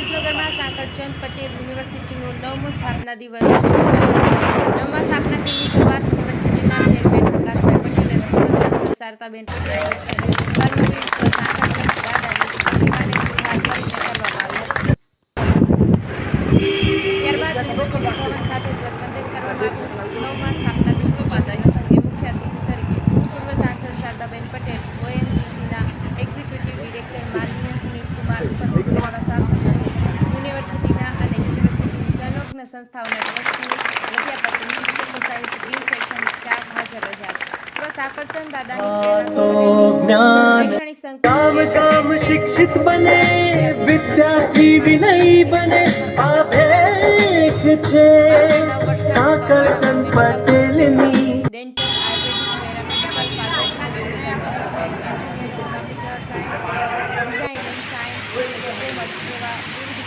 વિસનગરમાં સાંકળચંદ પટેલ યુનિવર્સિટીનો નવમો સ્થાપના દિવસ ઉજવાયો. નવમા સ્થાપના દિનની શરૂઆત યુનિવર્સિટીના ચેરમેન પ્રકાશભાઈ પટેલ અને પૂર્વ સાંસદ શારદાબેન પટેલ કર્મવીર સ્વ સાંકળચંદ દાદાની પ્રતિમાને ફૂલહાર કરીને કરવામાં આવી હતી. ત્યારબાદ યુનિવર્સિટી ભવન ખાતે ધ્વજવંદન કરવામાં આવ્યું હતું. નવમા સ્થાપના દિન પ્રસંગે મુખ્ય અતિથિ તરીકે પૂર્વ સાંસદ શારદાબેન પટેલ, ઓએનજીસીના એક્ઝિક્યુટિવ ડિરેક્ટર માનવીય સુમિત કુમાર ઉપસ્થિત રહેવા સાથે સાથે યુનિવર્સિટીના અને યુનિવર્સિટીની સંલગ્ન સંસ્થાઓના ટ્રસ્ટીઓ અધ્યાપકો શિક્ષકો સહિત બિન શૈક્ષણિક સ્ટાફ હાજર રહ્યા. હતા સ્વ સાકરચંદ દાદાની શૈક્ષણિક સંકુલ શિક્ષિત બને વિદ્યાર્થી વિનય બને છે. સાકરચંદ પટેલની dental ayurvedic paramedical pharmacy technical management engineering computer science designing science તેમજ કોમર્સ જેવા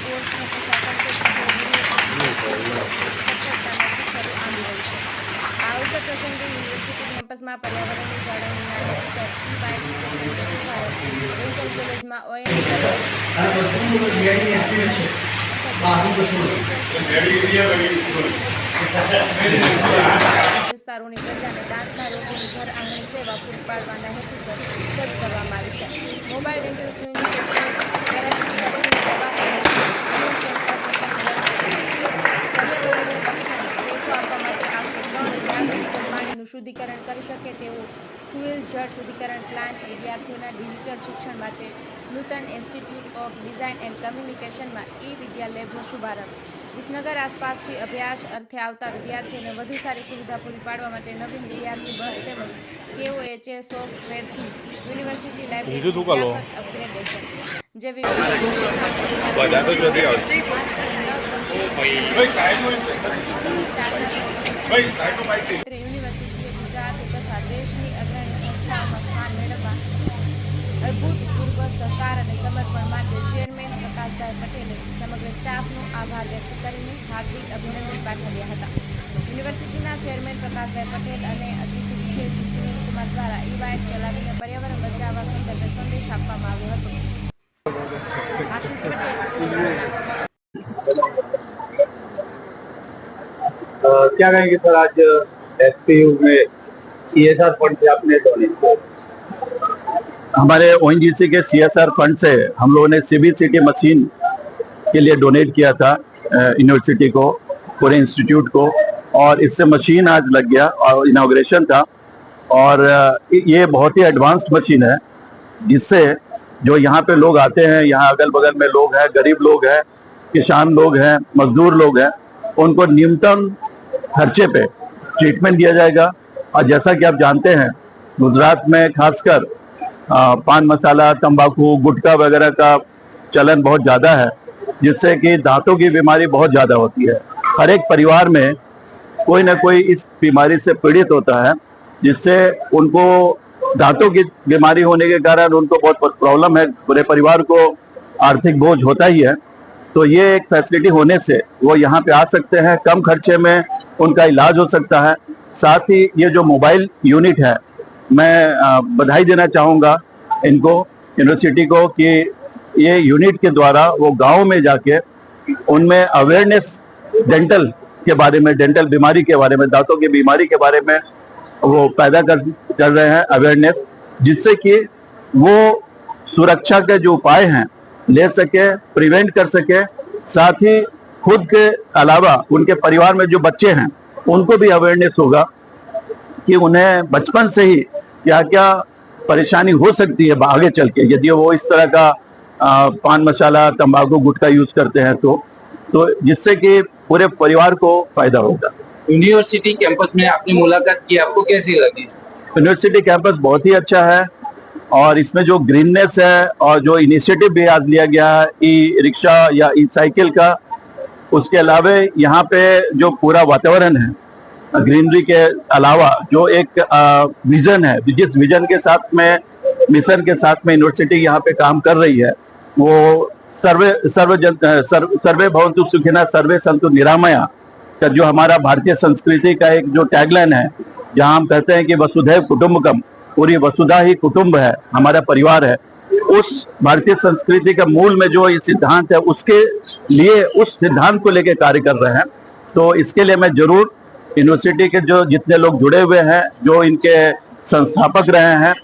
વિવિધ કોર્સ થકી સાકરચંદ પટેલ યુનિવર્સિટી શૈક્ષણિક સફળતાના શિખરો આંબી રહી છે આ અવસર પ્રસંગે યુનિવર્સિટી કેમ્પસમાં પર્યાવરણની જાળવણીના હેતુસર ઈ બાઇક સ્ટેશનનો પ્રજાને દાંતના રોગોની ઘર આંગણે સેવા પૂરી પાડવાના હેતુસર શરૂ કરવામાં આવી છે મોબાઈલ ડેન્ટલ ક્લિનિક એટલે પહેલાં દવાખાનું ગ્રીન કેમ્પસ અંતર્ગત પર્યાવરણીય લક્ષ્યોને ટેકો આપવા માટે આશરે ત્રણ લાખ પાણીનું શુદ્ધિકરણ કરી શકે તેવું સુએઝ જળ શુદ્ધિકરણ પ્લાન્ટ વિદ્યાર્થીઓના ડિજિટલ શિક્ષણ માટે Nutan institute of design and કમ્યુનિકેશનમાં ઈ વિદ્યા લેબનો શુભારંભ. વિસનગર આસપાસથી અભ્યાસ અર્થે આવતા વિદ્યાર્થીઓને વધુ સારી સુવિધા પૂરી પાડવા માટે નવીન વિદ્યાર્થી બસ તેમજ કેઓએચએ સોફ્ટવેરથી યુનિવર્સિટી લાઇબ્રેરી અપગ્રેડેશન. જેવી સંશોધન સ્ટાર્ટઅપ દેશની અગ્રણી સંસ્થાઓમાં સ્થાન મેળવવા અભૂતપૂર્વ સહકાર અને સમર્પણ માટે ચેરમેન પ્રકાશભાઈ પટેલે સમગ્ર સ્ટાફનો આભાર વ્યક્ત કરીને હાર્દિક અભિનંદન પાઠવ્યા હતા યુનિવર્સિટીના ચેરમેન પ્રકાશભાઈ પટેલ અને અતિથિ વિશેષ સુનિલ કુમાર દ્વારા ઈ બાઇક ચલાવીને પર્યાવરણ બચાવવા સંદર્ભે સંદેશ આપવામાં આવ્યો હતો આશીષ પટેલ મહેસાણા अ, क्या कहेंगे सर आज एस में सीएसआर फंड से आपने डोनेट किया? हमारे ओएनजीसी के सी एस आर फंड से हम लोगों ने सीबीसीटी मशीन के लिए डोनेट किया था यूनिवर्सिटी को, पूरे इंस्टीट्यूट को, और इससे मशीन आज लग गया, और इनाग्रेशन था। और ये बहुत ही एडवांस्ड मशीन है, जिससे जो यहाँ पे लोग आते हैं, यहाँ अगल बगल में लोग हैं, गरीब लोग हैं, किसान लोग हैं, मजदूर लोग हैं, उनको न्यूनतम खर्चे पे ट्रीटमेंट दिया जाएगा। और जैसा कि आप जानते हैं, गुजरात में खासकर पान मसाला, तंबाकू, गुटखा वगैरह का चलन बहुत ज़्यादा है, जिससे कि दांतों की बीमारी बहुत ज़्यादा होती है। हर एक परिवार में कोई ना कोई इस बीमारी से पीड़ित होता है, जिससे उनको दांतों की बीमारी होने के कारण उनको बहुत प्रॉब्लम है, पूरे परिवार को आर्थिक बोझ होता ही है। तो ये एक फैसिलिटी होने से वो यहाँ पे आ सकते हैं, कम खर्चे में उनका इलाज हो सकता है। साथ ही ये जो मोबाइल यूनिट है, मैं बधाई देना चाहूँगा इनको, यूनिवर्सिटी को, कि ये यूनिट के द्वारा वो गाँव में जाके उनमें अवेयरनेस डेंटल के बारे में डेंटल बीमारी के बारे में, दांतों की बीमारी के बारे में वो पैदा कर कर रहे हैं अवेयरनेस जिससे कि वो सुरक्षा के जो उपाय हैं, ले सके प्रिवेंट कर सके, साथ ही खुद के अलावा उनके परिवार में जो बच्चे हैं उनको भी अवेयरनेस होगा कि उन्हें बचपन से ही क्या क्या परेशानी हो सकती है आगे चल के। यदि वो इस तरह का आ, पान मसाला तंबाकू गुटखा यूज़ करते हैं तो तो जिससे कि पूरे परिवार को फ़ायदा होगा। यूनिवर्सिटी कैंपस में आपने मुलाकात की आपको कैसी लगी? यूनिवर्सिटी कैंपस बहुत ही अच्छा है और इसमें जो ग्रीननेस है और जो इनिशिएटिव भी आज लिया गया है ई रिक्शा या ई साइकिल का उसके अलावा यहाँ पे जो पूरा वातावरण है, ग्रीनरी के अलावा जो एक विजन है, जिस विजन के साथ में मिशन के साथ में यूनिवर्सिटी यहाँ पे काम कर रही है, वो सर्वे, सर्व जन सर्व सर्वे भवंतु सुखिना, सर्वे संतु निरामया, का जो हमारा भारतीय संस्कृति का एक जो टैगलाइन है, जहाँ हम कहते हैं कि वसुधैव कुटुम्बकम, पूरी वसुधा ही कुटुंब है, हमारा परिवार है। उस भारतीय संस्कृति के मूल में जो ये सिद्धांत है उसके लिए उस सिद्धांत को लेकर कार्य कर रहे हैं तो इसके लिए मैं जरूर यूनिवर्सिटी के जो जितने लोग जुड़े हुए हैं जो इनके संस्थापक रहे हैं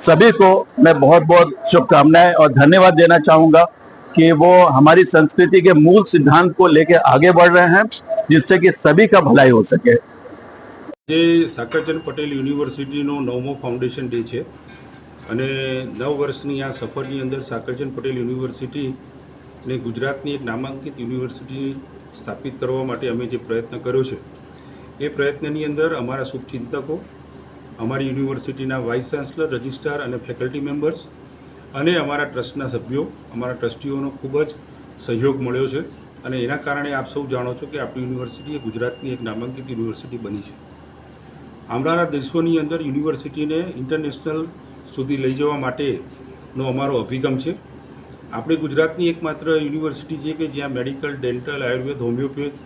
सभी को मैं बहुत बहुत शुभकामनाएं और धन्यवाद देना चाहूंगा कि वो हमारी संस्कृति के मूल सिद्धांत को लेकर आगे बढ़ रहे हैं जिससे कि सभी का भलाई हो सके જે સાકરચંદ પટેલ યુનિવર્સિટીનો નવમો ફાઉન્ડેશન ડે છે અને નવ વર્ષની આ સફરની અંદર સાકરચંદ પટેલ યુનિવર્સિટીને ગુજરાતની એક નામાંકિત યુનિવર્સિટી સ્થાપિત કરવા માટે અમે જે પ્રયત્ન કર્યો છે, એ પ્રયત્નની અંદર અમારા શુભચિંતકો, અમારી યુનિવર્સિટીના વાઇસ ચાન્સલર, રજિસ્ટ્રાર અને ફેકલ્ટી મેમ્બર્સ અને અમારા ટ્રસ્ટના સભ્યો, અમારા ટ્રસ્ટીઓનો ખૂબ જ સહયોગ મળ્યો છે અને એના કારણે આપ સૌ જાણો છો કે આપણી યુનિવર્સિટી એ ગુજરાતની એક નામાંકિત યુનિવર્સિટી બની છે. આવનારા દિવસોની અંદર યુનિવર્સિટીને ઇન્ટરનેશનલ સુધી લઈ જવા માટેનો અમારો અભિગમ છે. આપણે ગુજરાતની એકમાત્ર યુનિવર્સિટી છે કે જ્યાં medical, dental, Ayurveda, homeopath,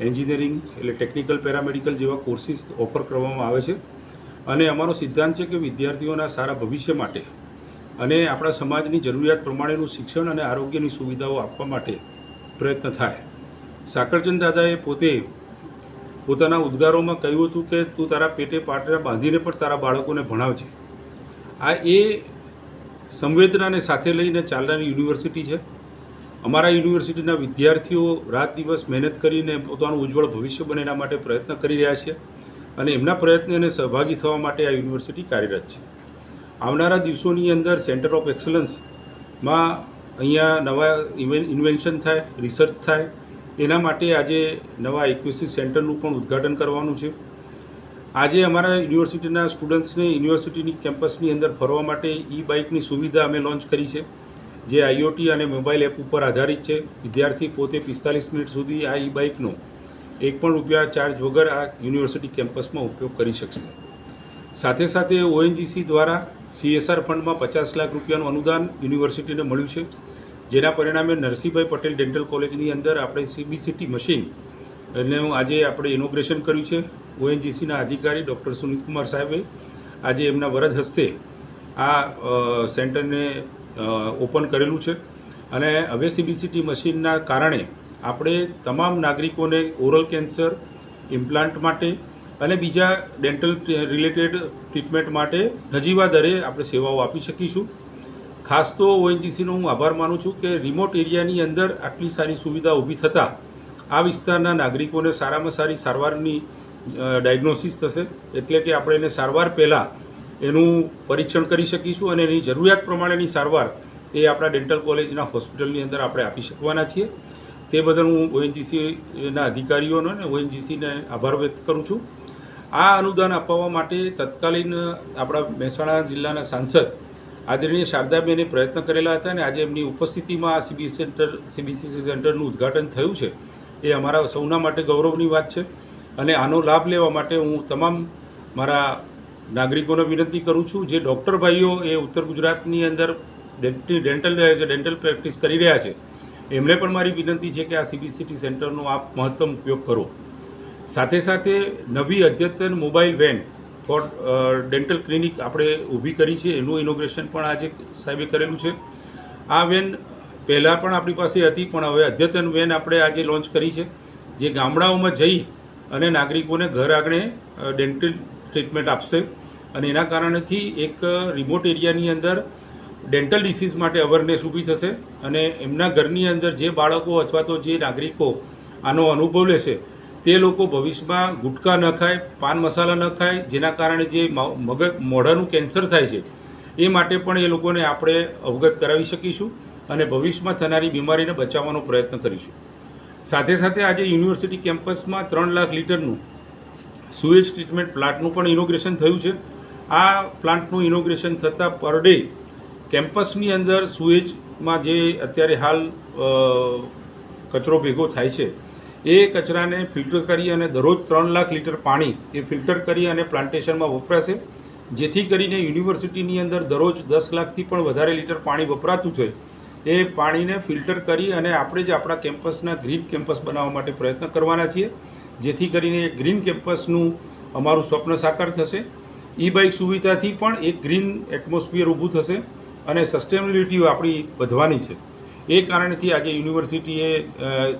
engineering એટલે ટેકનિકલ પેરામેડિકલ જેવા કોર્સિસ ઓફર કરવામાં આવે છે. અને અમારો સિદ્ધાંત છે કે વિદ્યાર્થીઓના સારા ભવિષ્ય માટે અને આપણા સમાજની જરૂરિયાત પ્રમાણેનું શિક્ષણ અને આરોગ્યની સુવિધાઓ આપવા માટે પ્રયત્ન થાય. સાકરચંદ દાદાએ પોતે પોતાના ઉદ્ગારોમાં કહ્યું હતું કે, તું તારા પેટે પાટરા બાંધીને પણ તારા બાળકોને ભણાવજે. આ એ સંવેદનાને સાથે લઈને ચાલનારી યુનિવર્સિટી છે. અમારા યુનિવર્સિટીના વિદ્યાર્થીઓ રાત દિવસ મહેનત કરીને પોતાનું ઉજ્જવળ ભવિષ્ય બને એના માટે પ્રયત્ન કરી રહ્યા છે અને એમના પ્રયત્નને સહભાગી થવા માટે આ યુનિવર્સિટી કાર્યરત છે. આવનારા દિવસોની અંદર સેન્ટર ઓફ એક્સલન્સમાં અહીંયા નવા ઇન્વેન્શન થાય, રિસર્ચ થાય, એના માટે આજે નવા એક્યુસી સેન્ટરનું પણ ઉદ્ઘાટન કરવાનું છે. આજે અમારા યુનિવર્સિટીના સ્ટુડન્ટ્સને યુનિવર્સિટીની કેમ્પસની અંદર ફરવા માટે ઈ બાઇકની સુવિધા અમે લોન્ચ કરી છે, જે આઈઓટી અને મોબાઈલ એપ ઉપર આધારિત છે. વિદ્યાર્થી પોતે પિસ્તાલીસ મિનિટ સુધી આ ઈ બાઇકનો એક પણ રૂપિયા ચાર્જ વગર આ યુનિવર્સિટી કેમ્પસમાં ઉપયોગ કરી શકશે. સાથે સાથે ઓએનજીસી દ્વારા સીએસઆર ફંડમાં પચાસ લાખ રૂપિયાનું અનુદાન યુનિવર્સિટીને મળ્યું છે, જેના પરિણામે નરસિંહભાઈ પટેલ ડેન્ટલ કોલેજની અંદર આપણે સીબીસીટી મશીન એનું આજે આપણે ઇનોગ્રેશન કર્યું છે. ઓએનજીસીના અધિકારી ડૉક્ટર સુનિલકુમાર સાહેબે આજે એમના વરદ હસ્તે આ સેન્ટરને ઓપન કરેલું છે. અને હવે સીબીસીટી મશીનના કારણે આપણે તમામ નાગરિકોને ઓરલ કેન્સર, ઇમ્પ્લાન્ટ માટે અને બીજા ડેન્ટલ રિલેટેડ ટ્રીટમેન્ટ માટે નજીવા દરે આપણે સેવાઓ આપી શકીશું. ખાસ તો ઓએનજીસીનો હું આભાર માનું છું કે રિમોટ એરિયાની અંદર આટલી સારી સુવિધા ઊભી થતાં આ વિસ્તારના નાગરિકોને સારામાં સારી સારવારની ડાયગ્નોસિસ થશે. એટલે કે આપણે એને સારવાર પહેલાં એનું પરીક્ષણ કરી શકીશું અને એની જરૂરિયાત પ્રમાણેની સારવાર એ આપણા ડેન્ટલ કોલેજના હોસ્પિટલની અંદર આપણે આપી શકવાના છીએ. તે બદલ હું ઓએનજીસીના અધિકારીઓનો અને ઓએનજીસીને આભાર વ્યક્ત કરું છું. આ અનુદાન અપાવવા માટે તત્કાલીન આપણા મહેસાણા જિલ્લાના સાંસદ આદરણીય શારદાબેને પ્રયત્ન કરેલા હતા અને આજે એમની ઉપસ્થિતિમાં આ સીબીસી સેન્ટર સીબીસી સેન્ટરનું ઉદ્ઘાટન થયું છે. એ અમારા સૌના માટે ગૌરવની વાત છે. અને આનો લાભ લેવા માટે હું તમામ મારા નાગરિકોને વિનંતી કરું છું, જે ડૉક્ટર ભાઈઓ એ ઉત્તર ગુજરાતની અંદર ડેન્ટલ ડેન્ટલ પ્રેક્ટિસ કરી રહ્યા છે, એમને પણ મારી વિનંતી છે કે આ સીબીસીટી સેન્ટરનો આપ મહત્તમ ઉપયોગ કરો. સાથે સાથે નવી અદ્યતન mobile van for dental clinic આપણે ઊભી કરી છે. એનું ઇનોગ્રેશન પણ આજે સાહેબે કરેલું છે. આ વેન પહેલાં પણ આપણી પાસે હતી, પણ હવે અદ્યતન વેન આપણે આજે લોન્ચ કરી છે. જે ગામડાઓમાં જઈ અને નાગરિકોને ઘર આંગણે ડેન્ટલ ટ્રીટમેન્ટ આપશે અને એના કારણેથી એક રિમોટ એરિયાની અંદર ડેન્ટલ ડિસીઝ માટે અવેરનેસ ઊભી થશે અને એમના ઘરની અંદર જે બાળકો અથવા તો જે નાગરિકો આનો અનુભવ લેશે, તે લોકો ભવિષ્યમાં ગુટખા ન ખાય, પાન મસાલા ન ખાય, જેના કારણે જે મગજ, મોઢાનું કેન્સર થાય છે, એ માટે પણ એ લોકોને આપણે અવગત કરાવી શકીશું. અને ભવિષ્યમાં થનારી બીમારીને બચાવવાનો પ્રયત્ન કરીશું. સાથે સાથે આજે યુનિવર્સિટી કેમ્પસમાં ત્રણ લાખ લીટરનું સુએજ ટ્રીટમેન્ટ પ્લાન્ટનું પણ ઇનોગ્રેશન થયું છે. આ પ્લાન્ટનું ઇનોગ્રેશન થતાં પર ડે કેમ્પસની અંદર સુએજમાં જે અત્યારે હાલ કચરો ભેગો થાય છે, એ કચરાને ફિલ્ટર કરી અને દરરોજ ત્રણ લાખ લીટર પાણી એ ફિલ્ટર કરી અને પ્લાન્ટેશનમાં વપરાશે. જેથી કરીને યુનિવર્સિટીની અંદર દરરોજ દસ લાખથી પણ વધારે લીટર પાણી વપરાતું છે. એ પાણીને ફિલ્ટર કરી અને આપણે જ આપણા કેમ્પસના ગ્રીન કેમ્પસ બનાવવા માટે પ્રયત્ન કરવાના છીએ. જેથી કરીને ગ્રીન કેમ્પસનું અમારું સ્વપ્ન સાકાર થશે. ઈ બાઇક સુવિધાથી પણ એક ગ્રીન એટમોસ્ફિયર ઊભું થશે અને સસ્ટેનેબિલિટી આપણી વધવાની છે. એ કારણથી આજે યુનિવર્સિટીએ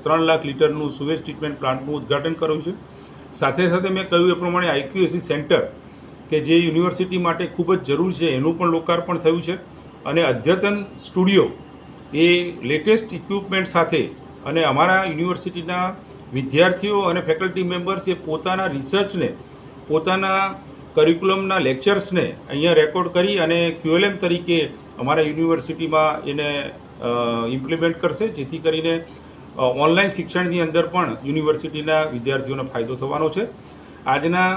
ત્રણ લાખ લીટરનું સુવેજ ટ્રીટમેન્ટ પ્લાન્ટનું ઉદ્ઘાટન કર્યું છે. સાથે સાથે મેં કહ્યું એ પ્રમાણે આઈક્યુએસી સેન્ટર, કે જે યુનિવર્સિટી માટે ખૂબ જ જરૂર છે, એનું પણ લોકાર્પણ થયું છે. અને અદ્યતન સ્ટુડિયો એ લેટેસ્ટ ઇક્વિપમેન્ટ સાથે અને અમારા યુનિવર્સિટીના વિદ્યાર્થીઓ અને ફેકલ્ટી મેમ્બર્સ એ પોતાના રિસર્ચને પોતાના કરિક્યુલમના લેક્ચર્સને અહીંયા રેકોર્ડ કરી અને ક્યુએલએમ તરીકે અમારા યુનિવર્સિટીમાં એને ઇમ્પ્લિમેન્ટ કરશે, જેથી કરીને ઓનલાઈન શિક્ષણની અંદર પણ યુનિવર્સિટીના વિદ્યાર્થીઓને ફાયદો થવાનો છે. આજના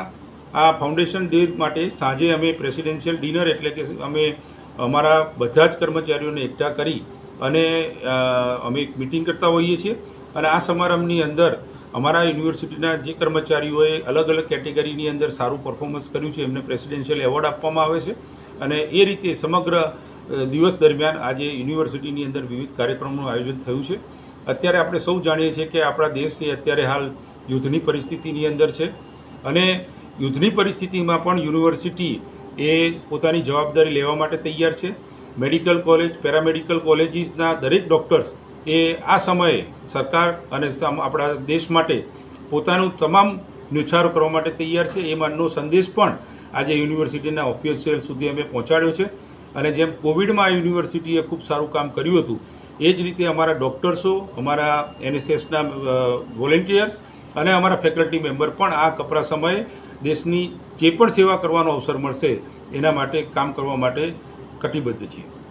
આ ફાઉન્ડેશન ડે માટે સાંજે અમે પ્રેસિડેન્શિયલ ડિનર એટલે કે અમે અમારા બધા જ કર્મચારીઓને એકઠા કરી અને અમે એક મિટિંગ કરતા હોઈએ છીએ. અને આ સમારંભની અંદર અમારા યુનિવર્સિટીના જે કર્મચારીઓએ અલગ અલગ કેટેગરીની અંદર સારું પરફોર્મન્સ કર્યું છે, એમને પ્રેસિડેન્શિયલ એવોર્ડ આપવામાં આવે છે. અને એ રીતે સમગ્ર દિવસ દરમિયાન આજે યુનિવર્સિટીની અંદર વિવિધ કાર્યક્રમોનું આયોજન થયું છે. અત્યારે આપણે સૌ જાણીએ છીએ કે આપણા દેશ એ અત્યારે હાલ યુદ્ધની પરિસ્થિતિની અંદર છે. અને યુદ્ધની પરિસ્થિતિમાં પણ યુનિવર્સિટી એ પોતાની જવાબદારી લેવા માટે તૈયાર છે. મેડિકલ કોલેજ, પેરામેડિકલ કોલેજીસના દરેક ડૉક્ટર્સ એ આ સમયે સરકાર અને આપણા દેશ માટે પોતાનું તમામ ન્યુછારો કરવા માટે તૈયાર છે. એ માનનો સંદેશ પણ આજે યુનિવર્સિટીના ઓફિસિયલ સુધી અમે પહોંચાડ્યો છે. અને જેમ કોવિડમાં આ યુનિવર્સિટીએ ખૂબ સારું કામ કર્યું હતું, એ જ રીતે અમારા ડૉક્ટર્સો, અમારા એનએસએસના વોલેન્ટિયર્સ અને અમારા ફેકલ્ટી મેમ્બર પણ આ કપરા સમયે દેશની જે પણ સેવા કરવાનો અવસર મળશે, એના માટે, કામ કરવા માટે કટિબદ્ધ છીએ.